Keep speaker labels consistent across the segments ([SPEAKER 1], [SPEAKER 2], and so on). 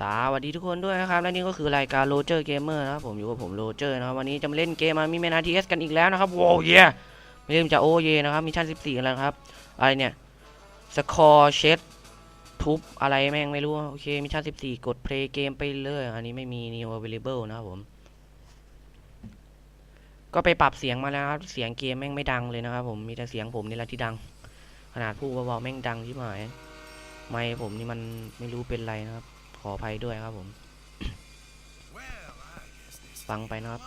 [SPEAKER 1] สวัสดีทุกคนด้วยนะครับและนี่ก็คือรายการโรเจอร์เกมเมอร์นะครับผมอยู่กับผมโรเจอร์นะครับวันนี้จะมาเล่นเกมมามีเมนาทีเอสกันอีกแล้วนะครับโว้เย่ไม่ลืมจะโอเยนะครับมิชชั่น14อะไรนะครับอะไรเนี่ยสคอร์เช็ดทุบอะไรแม่งไม่รู้โอเคมิชชั่น14กดเพลย์เกมไปเลยอันนี้ไม่มี new available นะครับผม ก็ไปปรับเสียงมาแล้วครับเสียงเกมแม่งไม่ดังเลยนะครับผมมีแต่เสียงผมนี่แหละที่ดัง ขนาดพูดเบาๆแม่งดังที่หมายไมค์ผมนี่มันไม่รู้เป็นไรนะครับ ขออภัยด้วยครับผม ฟังไปนะครับ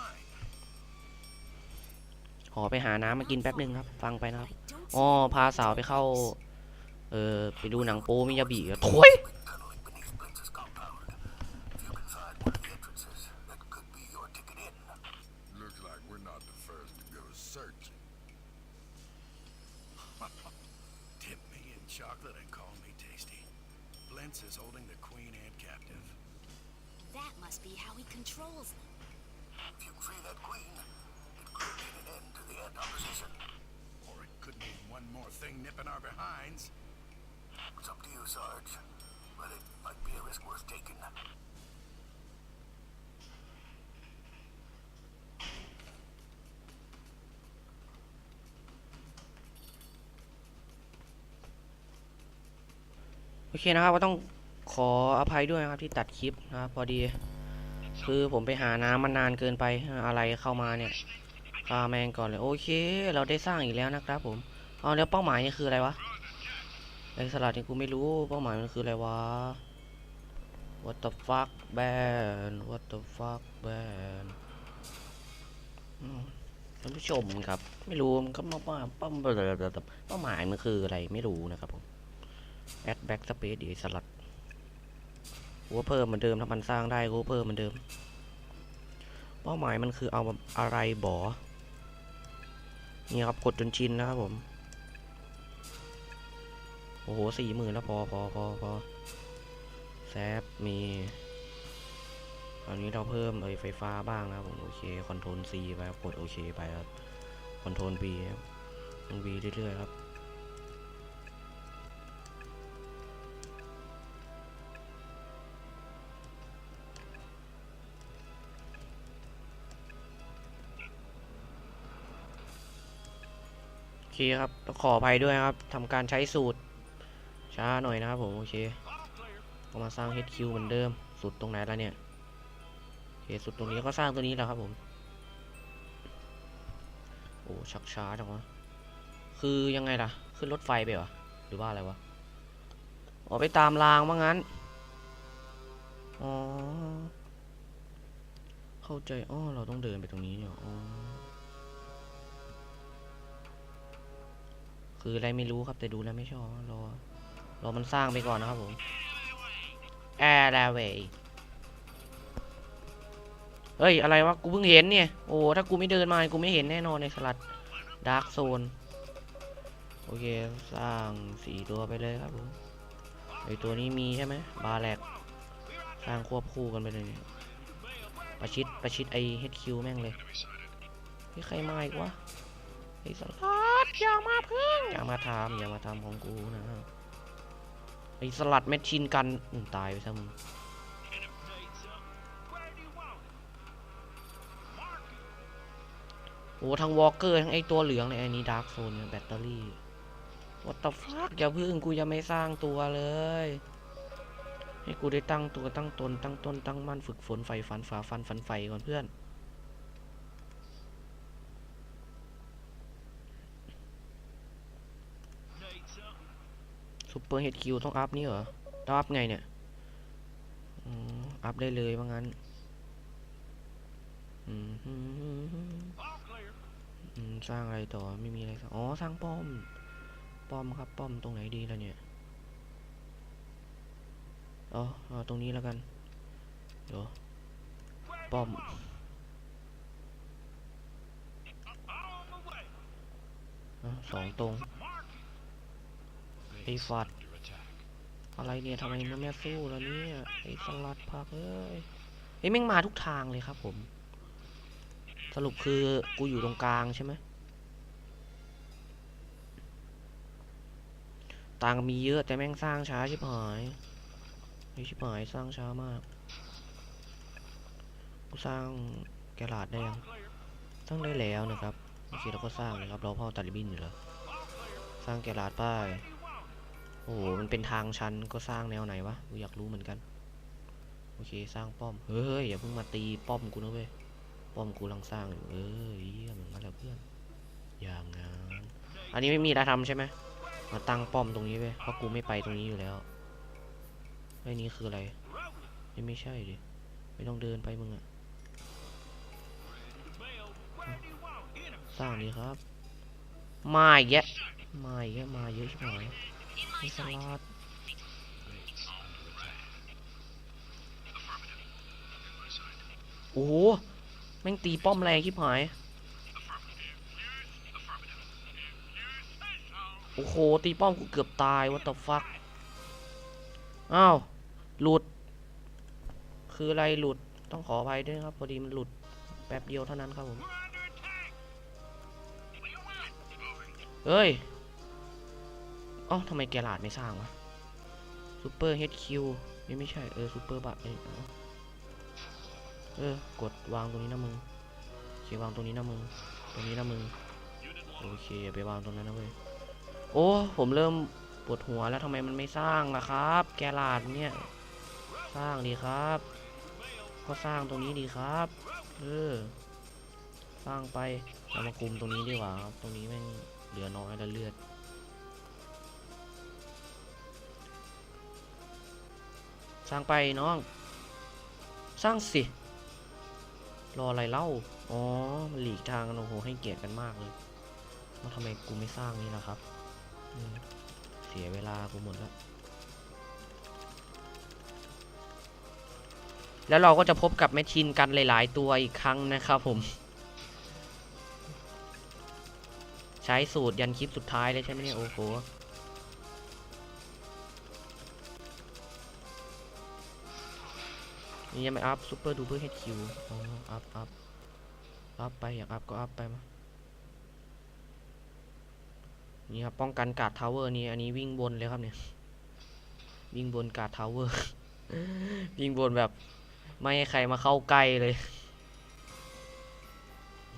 [SPEAKER 1] ขอไปหาน้ำมากินแป๊บหนึ่งครับ ฟังไปนะครับอ๋อพาสาวไปเข้า เออไปดูหนังโป๊มิยาบิอะถุย
[SPEAKER 2] Blintz is holding the queen ant captive.
[SPEAKER 3] That must be how he controls them.
[SPEAKER 2] If you free that queen, it could mean an end to the ant opposition. Or it could mean one more thing nipping our behinds. It's up to you, Sarge. But it might be a risk worth taking.
[SPEAKER 1] โอเคนะครับก็ต้องขออภัยด้วยนะครับที่ตัดคลิปนะครับพอดี คือผมไปหาน้ำมันนานเกินไปอะไรเข้ามาเนี่ยฆ่าแมงก่อนเลยโอเค เราได้สร้างอีกแล้วนะครับ ผมเอาแล้วเป้าหมายนี่คืออะไรวะไอสลัดนี่กูไม่รู้เป้าหมายมันคืออะไรวะ What the fuck ban What the fuck ban ท่านผู้ชมครับ ไม่รู้มันก็มาว่าป้าเป้าหมายมันคืออะไรไม่รู้นะครับผม แอดแบ็กสเปซดีสลัดกูก็เพิ่มเหมือนเดิมถ้ามันสร้างได้กูก็เพิ่มเหมือนเดิม เป้าหมายมันคือเอาอะไรบ่อนี่ครับกดจนชินนะครับผม โอ้โหสี่หมื่นแล้วพอพอพอพอแซฟมีอันนี้เราเพิ่มเอยไฟฟ้าบ้างนะครับผมโอเคคอนโทรล C ไปครับกดโอเคไปครับคอนโทรล B ครับมัน B เรื่อยๆครับ เคครับขออภัยด้วยครับทำการใช้สูตร ช้าหน่อยนะครับผมโอเคก็มาสร้าง HQ เหมือนเดิม สุดตรงไหนแล้วเนี่ยโอเคสุดตรงนี้ก็สร้างตัวนี้แหละครับผมโอ้ชักช้าจังวะคือยังไงล่ะ ขึ้นรถไฟไปเหรอหรือว่าอะไรวะออกไปตามรางว่างั้นอ๋อเข้าใจอ๋อเราต้องเดินไปตรงนี้เนี่ยอ๋อ คืออะไรไม่รู้ครับแต่ดูแล้วไม่ชอบรอรอมันสร้างไปก่อนนะครับผม Air a w a y เฮ้ย อะไรวะ กูเพิ่งเห็นเนี่ย โอ้ ถ้ากูไม่เดินมา กูไม่เห็นแน่นอนในสลัดดาร์กโซน โอเค สร้างสี่ตัวไปเลยครับผมไอตัวนี้มีใช่ไหม บาแลกสร้างควบคู่กันไปเลยเนี่ย ประชิด ประชิดไอ HQ แม่งเลยเฮ้ยใครมาอีกวะ ไอสลัด อย่ามาพึ่งอย่ามาทำอย่ามาทำของกูนะไอสลัดแมชชีนกันตายไปซะมึงโอ้ทั้งวอลเกอร์ทั้งไอตัวเหลืองเลยไอ้นี่ดาร์กโซนแบตเตอรี่ what the fuck อย่าพึ่งกูยังไม่สร้างตัวเลย ให้กูได้ตั้งตัวตั้งตนตั้งต้นตั้งมั่นฝึกฝนไฟฟันฝ่าฟันฟันไฟก่อนเพื่อน ซูเปอร์เฮดคิวต้องอัพนี่เหรอต้องอัพไงเนี่ยอัพได้เลยว่างั้นอืมสร้างอะไรต่อไม่มีอะไรสร้างอ๋อสร้างป้อม ป้อมครับ ป้อมตรงไหนดีล่ะเนี่ยอ๋อตรงนี้แล้วกันเดี๋ยวป้อมอสองตรง ไอ้ฟัดอะไรเนี่ยทำไมมันไม่สู้แล้วเนี่ยไอ้สลัดผักเอ้ยไอ้แม่งมาทุกทางเลยครับ ผม สรุปคือกูอยู่ตรงกลางใช่ไหมตังมีเยอะแต่แม่งสร้างช้าชิบหายไอชิบหายสร้างช้ามาก กูสร้างแกลาดได้ยังสร้างได้แล้วนะครับโอเคเราก็สร้างนะครับเราพ่อตัดริบบินอยู่แล้วสร้างแกลาดป้าย โอ้โห มันเป็นทางชันก็สร้างแนวไหนวะ กูอยากรู้เหมือนกัน โอเค สร้างป้อม เฮ้ย อย่าเพิ่งมาตีป้อมกูนะเว้ย ป้อมกูกำลังสร้างอยู่เอ้ยเยี่ยมมาแล้วเพื่อน อย่างงั้น อันนี้ไม่มีอะไรทำใช่ไหมมาตั้งป้อมตรงนี้เว้ย เพราะกูไม่ไปตรงนี้อยู่แล้วไอ้นี้คืออะไรนี่ไม่ใช่ดิ ไม่ต้องเดินไปมึงอะสร้างดีครับ มาอีกแยะมาอีกแยะมาเยอะใช่ไหม มีสลัดโอ้โห แม่งตีป้อมแรงชิบหาย โอ้โห ตีป้อมกูเกือบตาย what the fuck อ้าว หลุด คืออะไรหลุด ต้องขออภัยด้วยครับ พอดีมันหลุด แป๊บเดียวเท่านั้นครับผม เฮ้ย อ้าทำไมแกลาดไม่สร้างวะซูเปอร์เฮดคิวไม่ไม่ใช่ เออซูเปอร์บัตเอ้ยเอเออกดวางตรงนี้นะมึงโอเควางตรงนี้นะมึง ตรงนี้นะมึง โอเคอย่าไปวางตรงนั้นนะเว้ย โอ้ ผมเริ่มปวดหัวแล้วทำไมมันไม่สร้างล่ะครับ แกลาดเนี่ย สร้างดีครับ ก็สร้างตรงนี้ดีครับ เออ สร้างไปเรามาคุมตรงนี้ดีกว่าครับ ตรงนี้แม่งเหลือน้อยแล้วเลือด สร้างไปน้อง สร้างสิ รออะไรเล่า อ๋อ มันหลีกทางกันโอ้โห ให้เกียรติกันมากเลยว่าทำไมกูไม่สร้างนี่ล่ะครับ เสียเวลากูหมดแล้ว แล้วเราก็จะพบกับแมชชีนกันหลายๆ ตัวอีกครั้งนะครับผม ใช้สูตรยันคลิปสุดท้ายเลยใช่ไหมเนี่ย โอ้โห นี่ยังไม่อัพซูเปอร์ดูเปอร์เฮดคิวอ๋ออัพอัพอัพไปอยากอัพก็อัพไปมานี่ครับป้องกันการ์ดทาวเวอร์นี่อันนี้วิ่งบนเลยครับเนี่ย วิ่งบนการ์ดทาวเวอร์ วิ่งบนแบบ ไม่ให้ใครมาเข้าใกล้เลย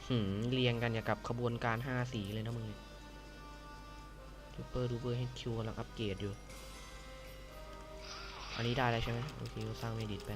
[SPEAKER 1] หืมเรียงกันอย่างกับขบวนการห้าสีเลยนะมึงเนี่ยซูเปอร์ดูเปอร์ให้คิวกำลังอัปเกรดอยู่ อันนี้ได้แล้วใช่ไหมโอเคก็สร้างเมดิตไป